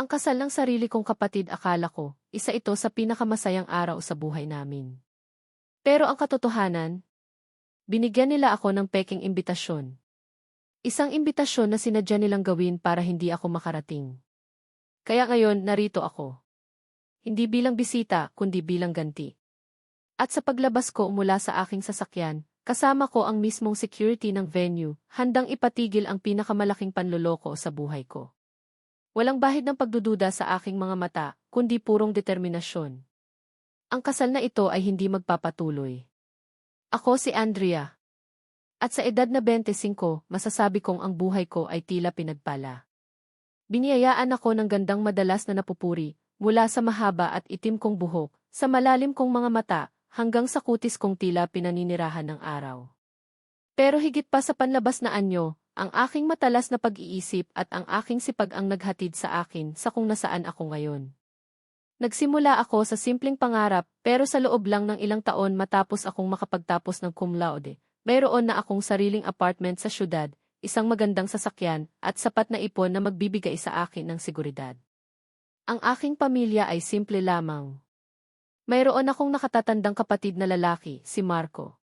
Ang kasal ng sarili kong kapatid akala ko, isa ito sa pinakamasayang araw sa buhay namin. Pero ang katotohanan, binigyan nila ako ng peking imbitasyon. Isang imbitasyon na sinadya nilang gawin para hindi ako makarating. Kaya ngayon, narito ako. Hindi bilang bisita, kundi bilang ganti. At sa paglabas ko mula sa aking sasakyan, kasama ko ang mismong security ng venue, handang ipatigil ang pinakamalaking panloloko sa buhay ko. Walang bahid ng pagdududa sa aking mga mata, kundi purong determinasyon. Ang kasal na ito ay hindi magpapatuloy. Ako si Andrea. At sa edad na 25, masasabi kong ang buhay ko ay tila pinagpala. Biniyayaan ako ng gandang madalas na napupuri, mula sa mahaba at itim kong buhok, sa malalim kong mga mata, hanggang sa kutis kong tila pinaninirahan ng araw. Pero higit pa sa panlabas na anyo, ang aking matalas na pag-iisip at ang aking sipag ang naghatid sa akin sa kung nasaan ako ngayon. Nagsimula ako sa simpleng pangarap pero sa loob lang ng ilang taon matapos akong makapagtapos ng cum laude, mayroon na akong sariling apartment sa syudad, isang magandang sasakyan, at sapat na ipon na magbibigay sa akin ng seguridad. Ang aking pamilya ay simple lamang. Mayroon akong nakatatandang kapatid na lalaki, si Marco.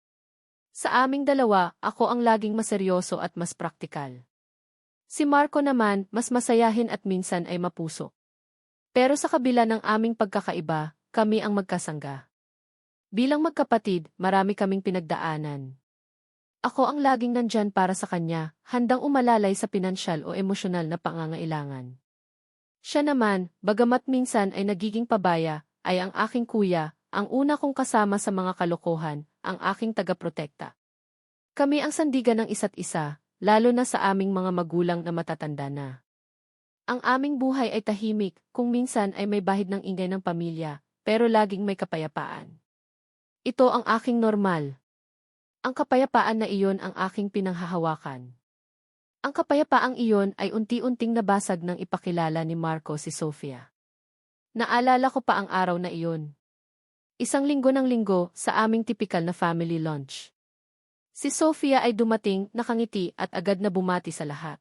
Sa aming dalawa, ako ang laging maseryoso at mas praktikal. Si Marco naman, mas masayahin at minsan ay mapuso. Pero sa kabila ng aming pagkakaiba, kami ang magkasangga. Bilang magkapatid, marami kaming pinagdaanan. Ako ang laging nandyan para sa kanya, handang umalalay sa pinansyal o emosyonal na pangangailangan. Siya naman, bagamat minsan ay nagiging pabaya, ay ang aking kuya, ang una kong kasama sa mga kalokohan, ang aking tagaprotekta. Kami ang sandigan ng isa't isa, lalo na sa aming mga magulang na matatanda na. Ang aming buhay ay tahimik, kung minsan ay may bahid ng ingay ng pamilya, pero laging may kapayapaan. Ito ang aking normal, ang kapayapaan na iyon ang aking pinanghahawakan. Ang kapayapaang iyon ay unti-unting nabasag ng ipakilala ni Marco si Sofia. Naalala ko pa ang araw na iyon. Isang linggo ng linggo sa aming tipikal na family lunch. Si Sofia ay dumating, nakangiti at agad na bumati sa lahat.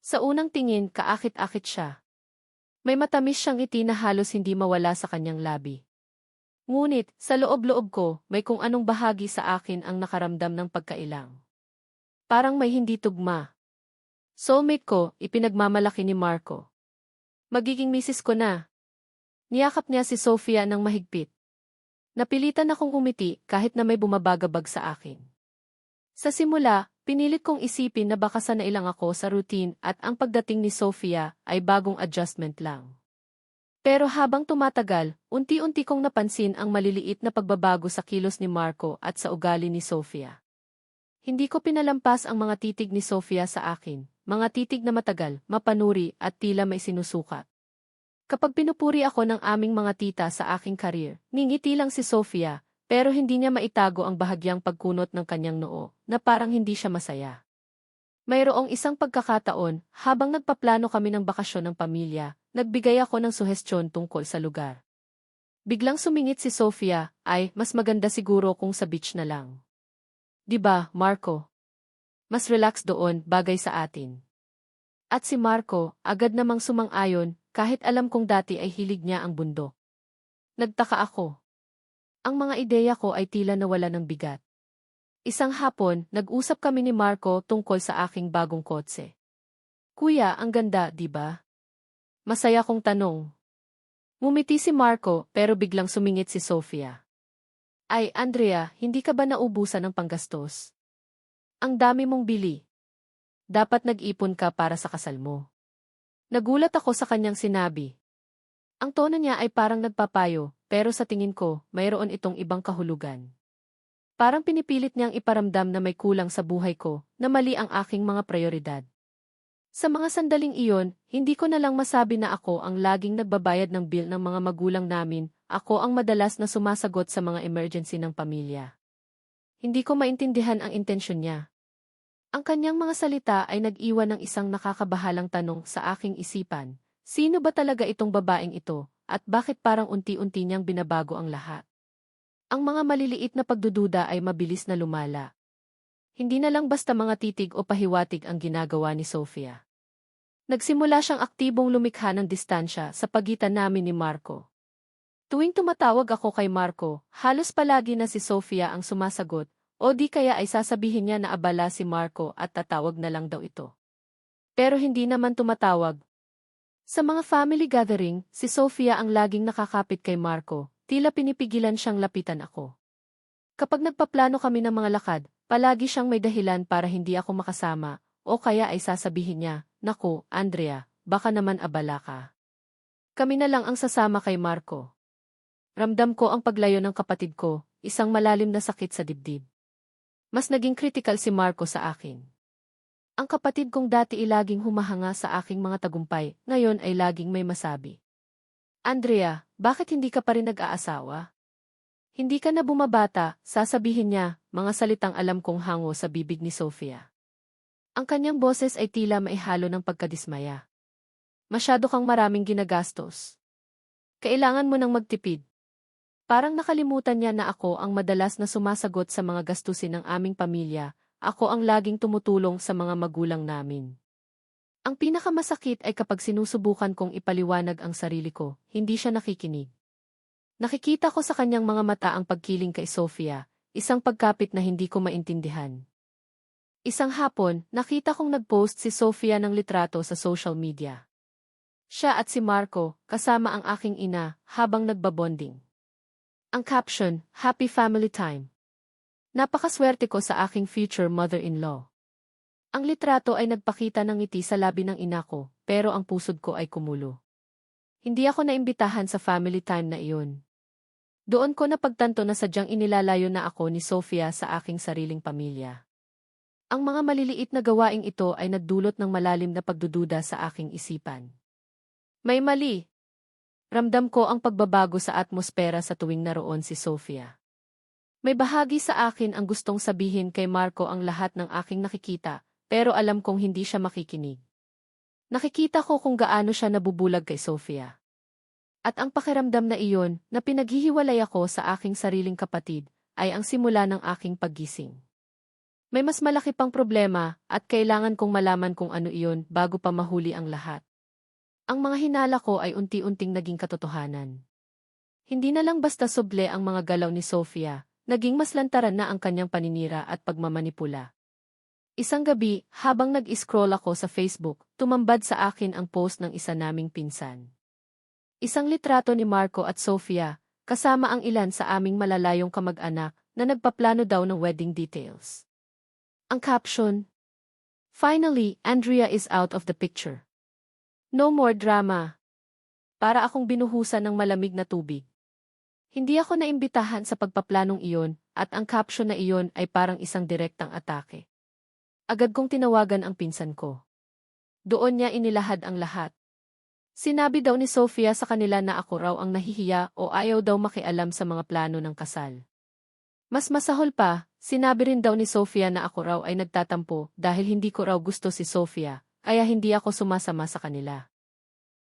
Sa unang tingin, kaakit-akit siya. May matamis siyang ngiti na halos hindi mawala sa kanyang labi. Ngunit, sa loob-loob ko, may kung anong bahagi sa akin ang nakaramdam ng pagkailang. Parang may hindi tugma. Soulmate ko, ipinagmamalaki ni Marco. Magiging misis ko na. Niyakap niya si Sofia ng mahigpit. Napilitan akong umiti kahit na may bumabagabag sa akin. Sa simula, pinilit kong isipin na baka sanailang ako sa routine at ang pagdating ni Sofia ay bagong adjustment lang. Pero habang tumatagal, unti-unti kong napansin ang maliliit na pagbabago sa kilos ni Marco at sa ugali ni Sofia. Hindi ko pinalampas ang mga titig ni Sofia sa akin, mga titig na matagal, mapanuri at tila may sinusukat. Kapag pinupuri ako ng aming mga tita sa aking karir, ningiti lang si Sofia, pero hindi niya maitago ang bahagyang pagkunot ng kanyang noo, na parang hindi siya masaya. Mayroong isang pagkakataon, habang nagpaplano kami ng bakasyon ng pamilya, nagbigay ako ng suhestyon tungkol sa lugar. Biglang sumingit si Sofia, ay, mas maganda siguro kung sa beach na lang. 'Di ba, Marco? Mas relax doon, bagay sa atin. At si Marco, agad namang sumang-ayon, kahit alam kong dati ay hilig niya ang bundok. Nagtaka ako. Ang mga ideya ko ay tila nawala ng bigat. Isang hapon, nag-usap kami ni Marco tungkol sa aking bagong kotse. Kuya, ang ganda, di ba? Masaya kong tanong. Mumiti si Marco pero biglang sumingit si Sofia. Ay, Andrea, hindi ka ba naubusan ng panggastos? Ang dami mong bili. Dapat nag-ipon ka para sa kasal mo. Nagulat ako sa kanyang sinabi. Ang tono niya ay parang nagpapayo, pero sa tingin ko, mayroon itong ibang kahulugan. Parang pinipilit niyang iparamdam na may kulang sa buhay ko, na mali ang aking mga prioridad. Sa mga sandaling iyon, hindi ko na lang masabi na ako ang laging nagbabayad ng bill ng mga magulang namin, ako ang madalas na sumasagot sa mga emergency ng pamilya. Hindi ko maintindihan ang intensyon niya. Ang kanyang mga salita ay nag-iwan ng isang nakakabahalang tanong sa aking isipan, sino ba talaga itong babaeng ito, at bakit parang unti-unti niyang binabago ang lahat? Ang mga maliliit na pagdududa ay mabilis na lumala. Hindi na lang basta mga titig o pahiwatig ang ginagawa ni Sofia. Nagsimula siyang aktibong lumikha ng distansya sa pagitan namin ni Marco. Tuwing tumatawag ako kay Marco, halos palagi na si Sofia ang sumasagot, o di kaya ay sasabihin niya na abala si Marco at tatawag na lang daw ito. Pero hindi naman tumatawag. Sa mga family gathering, si Sofia ang laging nakakapit kay Marco, tila pinipigilan siyang lapitan ako. Kapag nagpaplano kami ng mga lakad, palagi siyang may dahilan para hindi ako makasama, o kaya ay sasabihin niya, Naku, Andrea, baka naman abala ka. Kami na lang ang sasama kay Marco. Ramdam ko ang paglayo ng kapatid ko, isang malalim na sakit sa dibdib. Mas naging critical si Marco sa akin. Ang kapatid kong dati ilaging humahanga sa aking mga tagumpay, ngayon ay laging may masabi. Andrea, bakit hindi ka pa rin nag-aasawa? Hindi ka na bumabata, sasabihin niya, mga salitang alam kong hango sa bibig ni Sofia. Ang kanyang boses ay tila maihalo ng pagkadismaya. Masyado kang maraming ginagastos. Kailangan mo nang magtipid. Parang nakalimutan niya na ako ang madalas na sumasagot sa mga gastusin ng aming pamilya, ako ang laging tumutulong sa mga magulang namin. Ang pinakamasakit ay kapag sinusubukan kong ipaliwanag ang sarili ko, hindi siya nakikinig. Nakikita ko sa kanyang mga mata ang pagkiling kay Sofia, isang pagkapit na hindi ko maintindihan. Isang hapon, nakita kong nag-post si Sofia ng litrato sa social media. Siya at si Marco, kasama ang aking ina, habang nagbabonding. Ang caption, Happy Family Time. Napakaswerte ko sa aking future mother-in-law. Ang litrato ay nagpakita ng ngiti sa labi ng ina ko, pero ang pusod ko ay kumulo. Hindi ako naimbitahan sa family time na iyon. Doon ko napagtanto na sadyang inilalayo na ako ni Sofia sa aking sariling pamilya. Ang mga maliliit na gawaing ito ay nagdulot ng malalim na pagdududa sa aking isipan. May mali, Ramdam ko ang pagbabago sa atmosfera sa tuwing naroon si Sofia. May bahagi sa akin ang gustong sabihin kay Marco ang lahat ng aking nakikita, pero alam kong hindi siya makikinig. Nakikita ko kung gaano siya nabubulag kay Sofia. At ang pakiramdam na iyon, na pinaghihiwalay ako sa aking sariling kapatid, ay ang simula ng aking paggising. May mas malaki pang problema, at kailangan kong malaman kung ano iyon bago pa mahuli ang lahat. Ang mga hinala ko ay unti-unting naging katotohanan. Hindi na lang basta suble ang mga galaw ni Sofia, naging mas lantaran na ang kanyang paninira at pagmamanipula. Isang gabi, habang nag-scroll ako sa Facebook, tumambad sa akin ang post ng isa naming pinsan. Isang litrato ni Marco at Sofia, kasama ang ilan sa aming malalayong kamag-anak na nagpaplano daw ng wedding details. Ang caption, Finally, Andrea is out of the picture. No more drama. Para akong binuhusan ng malamig na tubig. Hindi ako naimbitahan sa pagpaplanong iyon, at ang caption na iyon ay parang isang direktang atake. Agad kong tinawagan ang pinsan ko. Doon niya inilahad ang lahat. Sinabi daw ni Sofia sa kanila na ako raw ang nahihiya o ayaw daw makialam sa mga plano ng kasal. Mas masahol pa, sinabi rin daw ni Sofia na ako raw ay nagtatampo dahil hindi ko raw gusto si Sofia, kaya hindi ako sumasama sa kanila.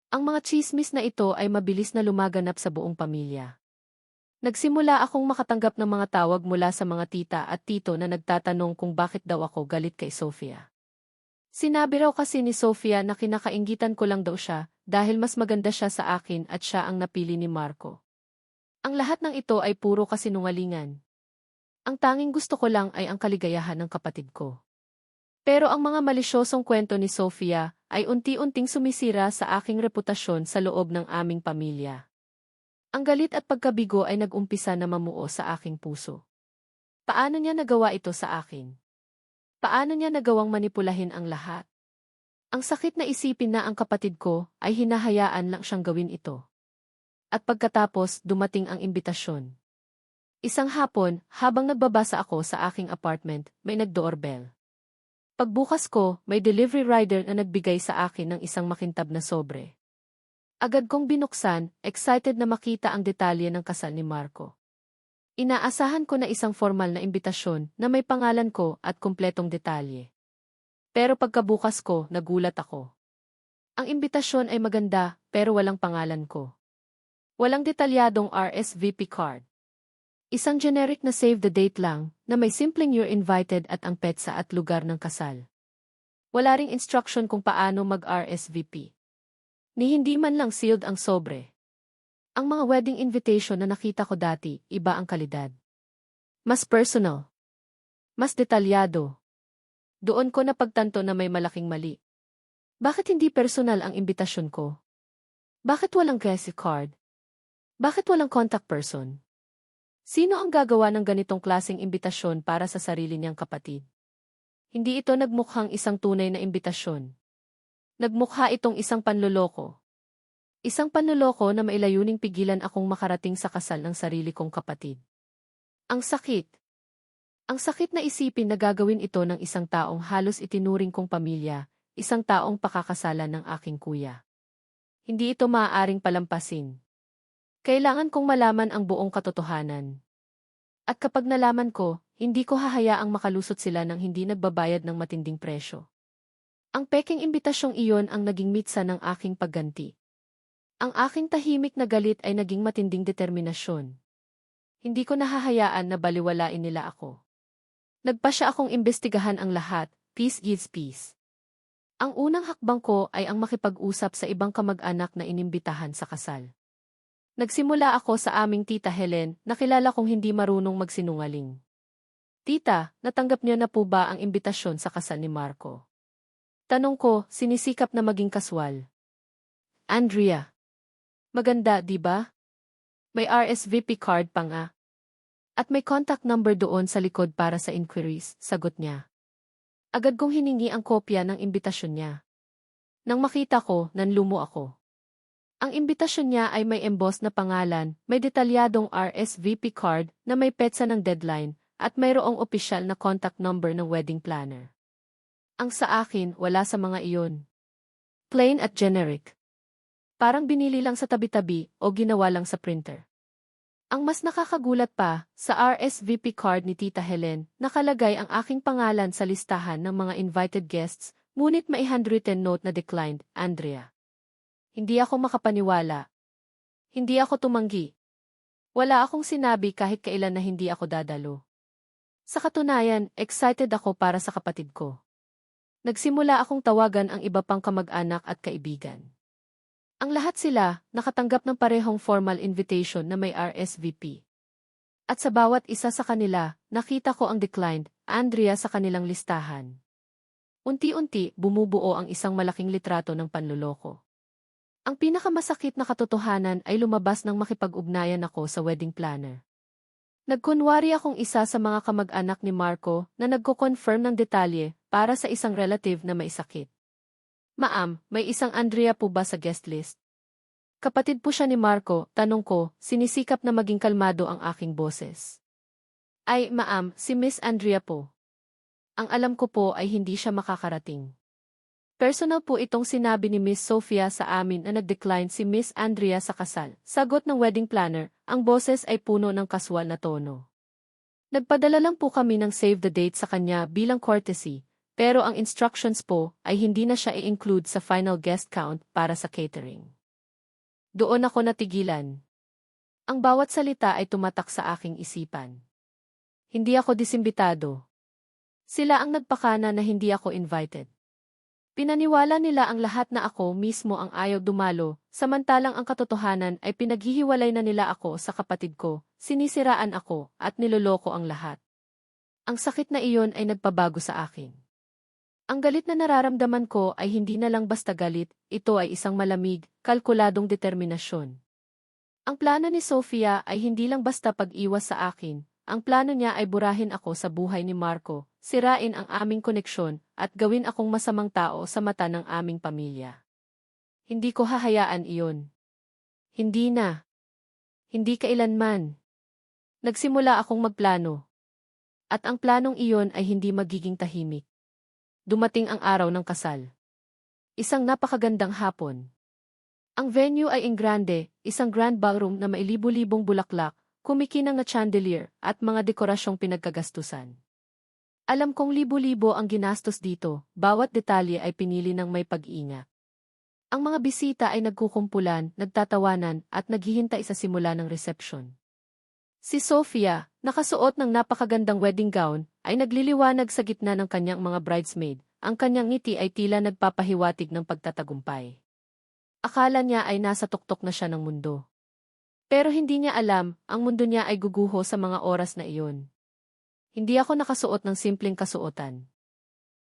Ang mga chismis na ito ay mabilis na lumaganap sa buong pamilya. Nagsimula akong makatanggap ng mga tawag mula sa mga tita at tito na nagtatanong kung bakit daw ako galit kay Sofia. Sinabi raw kasi ni Sofia na kinakaingitan ko lang daw siya dahil mas maganda siya sa akin at siya ang napili ni Marco. Ang lahat ng ito ay puro kasinungalingan. Ang tanging gusto ko lang ay ang kaligayahan ng kapatid ko. Pero ang mga malisyosong kwento ni Sofia ay unti-unting sumisira sa aking reputasyon sa loob ng aming pamilya. Ang galit at pagkabigo ay nag-umpisa na mamuo sa aking puso. Paano niya nagawa ito sa akin? Paano niya nagawang manipulahin ang lahat? Ang sakit na isipin na ang kapatid ko ay hinahayaan lang siyang gawin ito. At pagkatapos, dumating ang imbitasyon. Isang hapon, habang nagbabasa ako sa aking apartment, may nag-doorbell. Pagbukas ko, may delivery rider na nagbigay sa akin ng isang makintab na sobre. Agad kong binuksan, excited na makita ang detalye ng kasal ni Marco. Inaasahan ko na isang formal na imbitasyon na may pangalan ko at kumpletong detalye. Pero pagkabukas ko, nagulat ako. Ang imbitasyon ay maganda, pero walang pangalan ko. Walang detalyadong RSVP card. Isang generic na save the date lang, na may simpleng you're invited at ang petsa at lugar ng kasal. Wala ring instruction kung paano mag-RSVP. Ni hindi man lang sealed ang sobre. Ang mga wedding invitation na nakita ko dati, iba ang kalidad. Mas personal. Mas detalyado. Doon ko napagtanto na may malaking mali. Bakit hindi personal ang imbitasyon ko? Bakit walang guest card? Bakit walang contact person? Sino ang gagawa ng ganitong klaseng imbitasyon para sa sarili niyang kapatid? Hindi ito nagmukhang isang tunay na imbitasyon. Nagmukha itong isang panloloko. Isang panloloko na mailayuning pigilan akong makarating sa kasal ng sarili kong kapatid. Ang sakit. Ang sakit na isipin na gagawin ito ng isang taong halos itinuring kong pamilya, isang taong pakakasalan ng aking kuya. Hindi ito maaaring palampasin. Kailangan kong malaman ang buong katotohanan. At kapag nalaman ko, hindi ko hahayaang makalusot sila ng hindi nagbabayad ng matinding presyo. Ang peking imbitasyong iyon ang naging mitsa ng aking pagganti. Ang aking tahimik na galit ay naging matinding determinasyon. Hindi ko nahahayaan na baliwalain nila ako. Nagpa siya akong imbestigahan ang lahat, peace gives peace. Ang unang hakbang ko ay ang makipag-usap sa ibang kamag-anak na inimbitahan sa kasal. Nagsimula ako sa aming tita Helen, nakilala kong hindi marunong magsinungaling. Tita, natanggap niyo na po ba ang imbitasyon sa kasal ni Marco? Tanong ko, sinisikap na maging kaswal. Andrea. Maganda, di ba? May RSVP card pa nga. At may contact number doon sa likod para sa inquiries, sagot niya. Agad kong hiningi ang kopya ng imbitasyon niya. Nang makita ko, nanlumo ako. Ang imbitasyon niya ay may emboss na pangalan, may detalyadong RSVP card na may petsa ng deadline, at mayroong opisyal na contact number ng wedding planner. Ang sa akin, wala sa mga iyon. Plain at generic. Parang binili lang sa tabi-tabi o ginawa lang sa printer. Ang mas nakakagulat pa, sa RSVP card ni Tita Helen, nakalagay ang aking pangalan sa listahan ng mga invited guests, ngunit may handwritten note na declined, Andrea. Hindi ako makapaniwala. Hindi ako tumanggi. Wala akong sinabi kahit kailan na hindi ako dadalo. Sa katunayan, excited ako para sa kapatid ko. Nagsimula akong tawagan ang iba pang kamag-anak at kaibigan. Ang lahat sila, nakatanggap ng parehong formal invitation na may RSVP. At sa bawat isa sa kanila, nakita ko ang declined, Andrea sa kanilang listahan. Unti-unti, bumubuo ang isang malaking litrato ng panluloko. Ang pinakamasakit na katotohanan ay lumabas nang makipag-ugnayan ako sa wedding planner. Nagkunwari akong isa sa mga kamag-anak ni Marco na nagko-confirm ng detalye para sa isang relative na may sakit. Maam, may isang Andrea po ba sa guest list? Kapatid po siya ni Marco, tanong ko, sinisikap na maging kalmado ang aking boses. Ay, maam, si Miss Andrea po. Ang alam ko po ay hindi siya makakarating. Personal po itong sinabi ni Miss Sophia sa amin na nag-decline si Miss Andrea sa kasal. Sagot ng wedding planner, ang boses ay puno ng kaswal na tono. Nagpadala lang po kami ng save the date sa kanya bilang courtesy, pero ang instructions po ay hindi na siya i-include sa final guest count para sa catering. Doon ako natigilan. Ang bawat salita ay tumatak sa aking isipan. Hindi ako disimbitado. Sila ang nagpakana na hindi ako invited. Pinaniwala nila ang lahat na ako mismo ang ayaw dumalo, samantalang ang katotohanan ay pinaghihiwalay na nila ako sa kapatid ko, sinisiraan ako, at niloloko ang lahat. Ang sakit na iyon ay nagpabago sa akin. Ang galit na nararamdaman ko ay hindi na lang basta galit, ito ay isang malamig, kalkuladong determinasyon. Ang plano ni Sofia ay hindi lang basta pag-iwas sa akin, ang plano niya ay burahin ako sa buhay ni Marco, sirain ang aming koneksyon, at gawin akong masamang tao sa mata ng aming pamilya. Hindi ko hahayaan iyon. Hindi na. Hindi kailanman. Nagsimula akong magplano. At ang planong iyon ay hindi magiging tahimik. Dumating ang araw ng kasal. Isang napakagandang hapon. Ang venue ay Ingrande, isang grand ballroom na may libu-libong bulaklak, kumikinang na chandelier, at mga dekorasyong pinagkagastusan. Alam kong libo-libo ang ginastos dito, bawat detalye ay pinili ng may pag-iingat. Ang mga bisita ay nagkukumpulan, nagtatawanan, at naghihintay sa simula ng reception. Si Sofia, nakasuot ng napakagandang wedding gown, ay nagliliwanag sa gitna ng kanyang mga bridesmaid, ang kanyang ngiti ay tila nagpapahiwatig ng pagtatagumpay. Akala niya ay nasa tuktok na siya ng mundo. Pero hindi niya alam, ang mundo niya ay guguho sa mga oras na iyon. Hindi ako nakasuot ng simpleng kasuotan.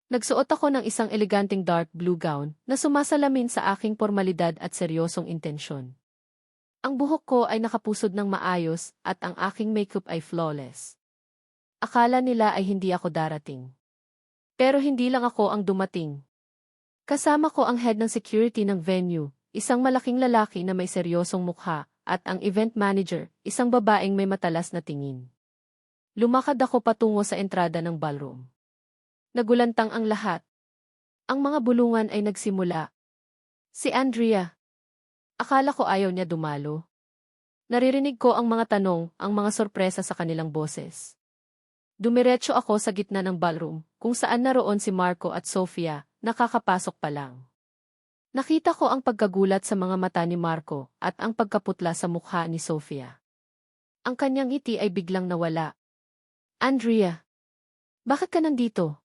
Nagsuot ako ng isang eleganteng dark blue gown na sumasalamin sa aking formalidad at seryosong intensyon. Ang buhok ko ay nakapusod ng maayos at ang aking makeup ay flawless. Akala nila ay hindi ako darating. Pero hindi lang ako ang dumating. Kasama ko ang head ng security ng venue, isang malaking lalaki na may seryosong mukha, at ang event manager, isang babaeng may matalas na tingin. Lumakad ako patungo sa entrada ng ballroom. Nagulantang ang lahat. Ang mga bulungan ay nagsimula. Si Andrea. Akala ko ayaw niya dumalo. Naririnig ko ang mga tanong, ang mga sorpresa sa kanilang boses. Dumiretso ako sa gitna ng ballroom, kung saan naroon si Marco at Sofia, nakakapasok pa lang. Nakita ko ang pagkagulat sa mga mata ni Marco at ang pagkaputla sa mukha ni Sofia. Ang kanyang ngiti ay biglang nawala. Andrea, bakit ka nandito?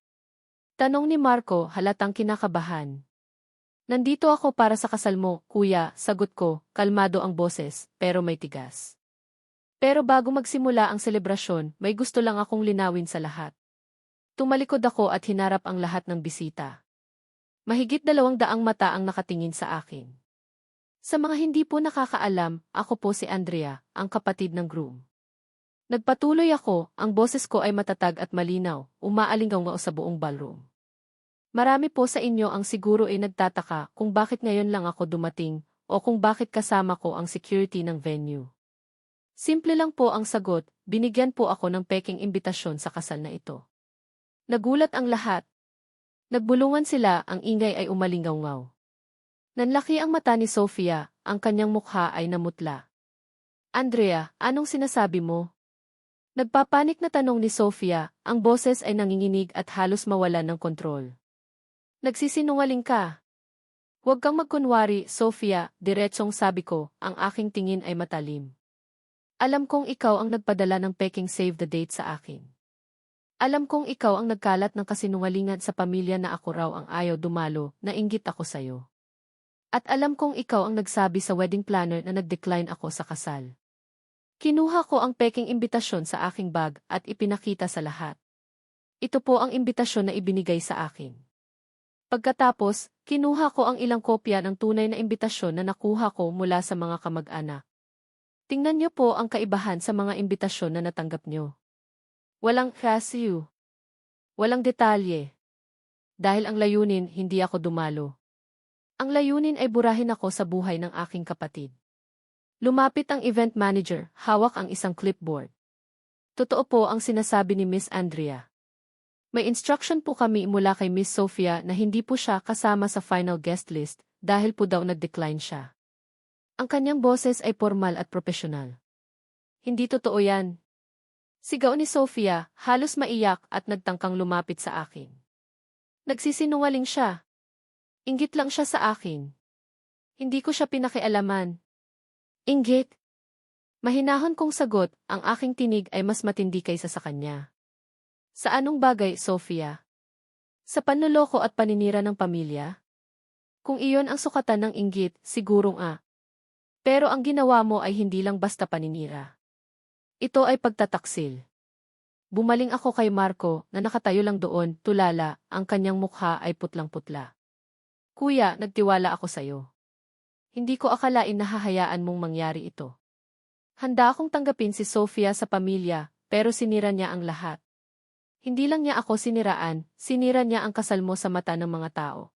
Tanong ni Marco halatang kinakabahan. Nandito ako para sa kasal mo, kuya, sagot ko, kalmado ang boses, pero may tigas. Pero bago magsimula ang selebrasyon, may gusto lang akong linawin sa lahat. Tumalikod ako at hinarap ang lahat ng bisita. Mahigit dalawang daang mata ang nakatingin sa akin. Sa mga hindi po nakakaalam, ako po si Andrea, ang kapatid ng groom. Nagpatuloy ako, ang boses ko ay matatag at malinaw, umaalingaw sa buong ballroom. Marami po sa inyo ang siguro ay nagtataka kung bakit ngayon lang ako dumating o kung bakit kasama ko ang security ng venue. Simple lang po ang sagot, binigyan po ako ng peking imbitasyon sa kasal na ito. Nagulat ang lahat. Nagbulungan sila, ang ingay ay umalingaw-ngaw. Nanlaki ang mata ni Sofia, ang kanyang mukha ay namutla. Andrea, anong sinasabi mo? Nagpapanik na tanong ni Sofia, ang boses ay nanginginig at halos mawala ng kontrol. Nagsisinungaling ka. Huwag kang magkunwari, Sofia, diretsong sabi ko, ang aking tingin ay matalim. Alam kong ikaw ang nagpadala ng peking save the date sa akin. Alam kong ikaw ang nagkalat ng kasinungalingan sa pamilya na ako raw ang ayaw dumalo, na inggit ako sayo. At alam kong ikaw ang nagsabi sa wedding planner na nag-decline ako sa kasal. Kinuha ko ang peking imbitasyon sa aking bag at ipinakita sa lahat. Ito po ang imbitasyon na ibinigay sa akin. Pagkatapos, kinuha ko ang ilang kopya ng tunay na imbitasyon na nakuha ko mula sa mga kamag-anak. Tingnan niyo po ang kaibahan sa mga imbitasyon na natanggap niyo. Walang cashew. Walang detalye. Dahil ang layunin, hindi ako dumalo. Ang layunin ay burahin ako sa buhay ng aking kapatid. Lumapit ang event manager, hawak ang isang clipboard. Totoo po ang sinasabi ni Miss Andrea. May instruction po kami mula kay Miss Sophia na hindi po siya kasama sa final guest list dahil po daw nag-decline siya. Ang kanyang boses ay formal at profesional. Hindi totoo yan. Sigaw ni Sophia, halos maiyak at nagtangkang lumapit sa akin. Nagsisinungaling siya. Ingit lang siya sa akin. Hindi ko siya pinakialaman. Inggit. Mahinahon kong sagot, ang aking tinig ay mas matindi kaysa sa kanya. Sa anong bagay, Sofia? Sa panloloko at paninira ng pamilya? Kung iyon ang sukatan ng inggit, sigurong ah. Pero ang ginawa mo ay hindi lang basta paninira. Ito ay pagtataksil. Bumaling ako kay Marco na nakatayo lang doon, tulala, ang kanyang mukha ay putlang-putla. Kuya, nagtiwala ako sa'yo. Hindi ko akalain na hahayaan mong mangyari ito. Handa akong tanggapin si Sofia sa pamilya, pero sinira niya ang lahat. Hindi lang niya ako siniraan, sinira niya ang kasal mo sa mata ng mga tao.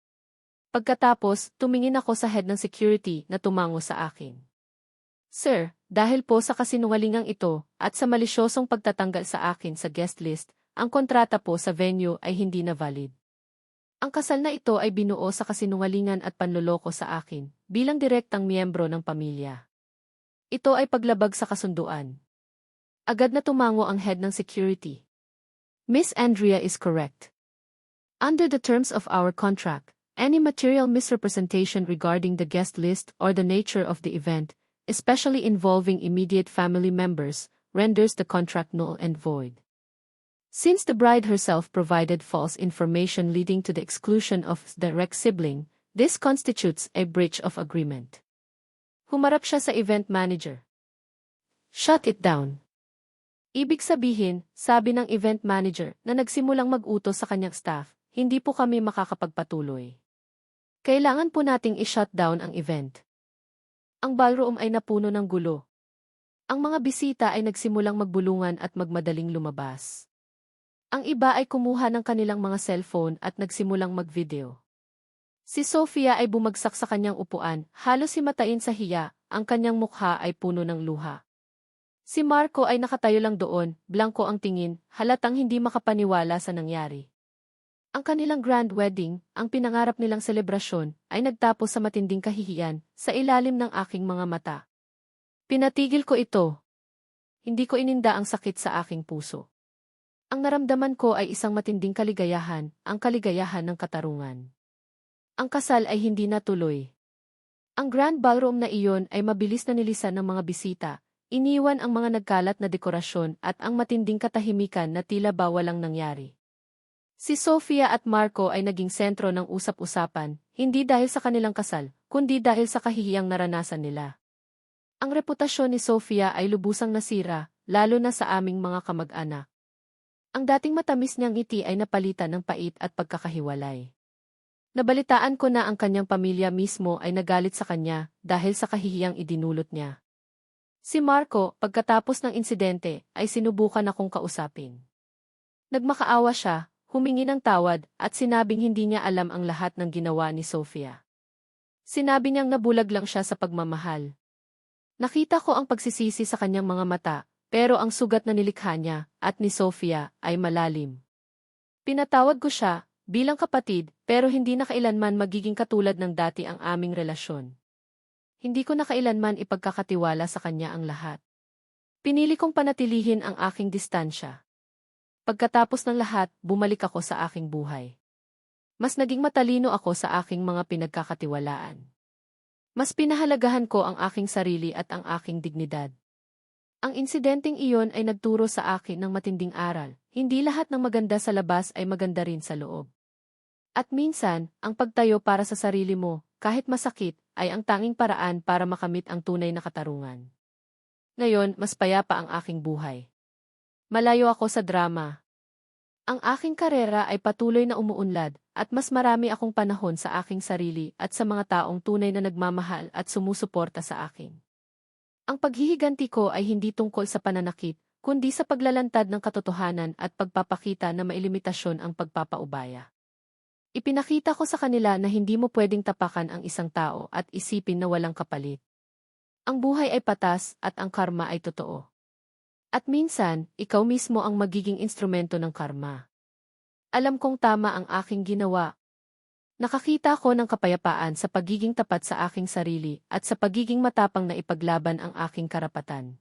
Pagkatapos, tumingin ako sa head ng security na tumango sa akin. Sir, dahil po sa kasinungalingang ito at sa malisyosong pagtatanggal sa akin sa guest list, ang kontrata po sa venue ay hindi na valid. Ang kasal na ito ay binuo sa kasinungalingan at panloloko sa akin, bilang direktang miyembro ng pamilya. Ito ay paglabag sa kasunduan. Agad na tumango ang head ng security. Miss Andrea is correct. Under the terms of our contract, any material misrepresentation regarding the guest list or the nature of the event, especially involving immediate family members, renders the contract null and void. Since the bride herself provided false information leading to the exclusion of direct sibling, this constitutes a breach of agreement. Humarap siya sa event manager. Shut it down. Ibig sabihin, sabi ng event manager na nagsimulang mag-utos sa kanyang staff, hindi po kami makakapagpatuloy. Kailangan po nating i-shut down ang event. Ang ballroom ay napuno ng gulo. Ang mga bisita ay nagsimulang magbulungan at magmadaling lumabas. Ang iba ay kumuha ng kanilang mga cellphone at nagsimulang magvideo. Si Sofia ay bumagsak sa kanyang upuan, halos himatain sa hiya, ang kanyang mukha ay puno ng luha. Si Marco ay nakatayo lang doon, blanco ang tingin, halatang hindi makapaniwala sa nangyari. Ang kanilang grand wedding, ang pinangarap nilang selebrasyon, ay nagtapos sa matinding kahihiyan, sa ilalim ng aking mga mata. Pinatigil ko ito. Hindi ko ininda ang sakit sa aking puso. Ang naramdaman ko ay isang matinding kaligayahan, ang kaligayahan ng katarungan. Ang kasal ay hindi natuloy. Ang grand ballroom na iyon ay mabilis na nilisan ng mga bisita, iniwan ang mga nagkalat na dekorasyon at ang matinding katahimikan na tila ba walang nangyari. Si Sofia at Marco ay naging sentro ng usap-usapan, hindi dahil sa kanilang kasal, kundi dahil sa kahihiyang naranasan nila. Ang reputasyon ni Sofia ay lubusang nasira, lalo na sa aming mga kamag-anak. Ang dating matamis niyang ngiti ay napalitan ng pait at pagkakahiwalay. Nabalitaan ko na ang kanyang pamilya mismo ay nagalit sa kanya dahil sa kahihiyang idinulot niya. Si Marco, pagkatapos ng insidente, ay sinubukan akong kausapin. Nagmakaawa siya, humingi ng tawad, at sinabing hindi niya alam ang lahat ng ginawa ni Sofia. Sinabi niyang nabulag lang siya sa pagmamahal. Nakita ko ang pagsisisi sa kanyang mga mata, pero ang sugat na nilikha niya, at ni Sofia, ay malalim. Pinatawad ko siya, bilang kapatid, pero hindi na kailanman magiging katulad ng dati ang aming relasyon. Hindi ko na kailanman ipagkakatiwala sa kanya ang lahat. Pinili kong panatilihin ang aking distansya. Pagkatapos ng lahat, bumalik ako sa aking buhay. Mas naging matalino ako sa aking mga pinagkakatiwalaan. Mas pinahalagahan ko ang aking sarili at ang aking dignidad. Ang insidenteng iyon ay nagturo sa akin ng matinding aral. Hindi lahat ng maganda sa labas ay maganda rin sa loob. At minsan, ang pagtayo para sa sarili mo, kahit masakit, ay ang tanging paraan para makamit ang tunay na katarungan. Ngayon, mas payapa ang aking buhay. Malayo ako sa drama. Ang aking karera ay patuloy na umuunlad at mas marami akong panahon sa aking sarili at sa mga taong tunay na nagmamahal at sumusuporta sa akin. Ang paghihiganti ko ay hindi tungkol sa pananakit, kundi sa paglalantad ng katotohanan at pagpapakita na mailimitasyon ang pagpapaubaya. Ipinakita ko sa kanila na hindi mo pwedeng tapakan ang isang tao at isipin na walang kapalit. Ang buhay ay patas at ang karma ay totoo. At minsan, ikaw mismo ang magiging instrumento ng karma. Alam kong tama ang aking ginawa. Nakakita ko ng kapayapaan sa pagiging tapat sa aking sarili at sa pagiging matapang na ipaglaban ang aking karapatan.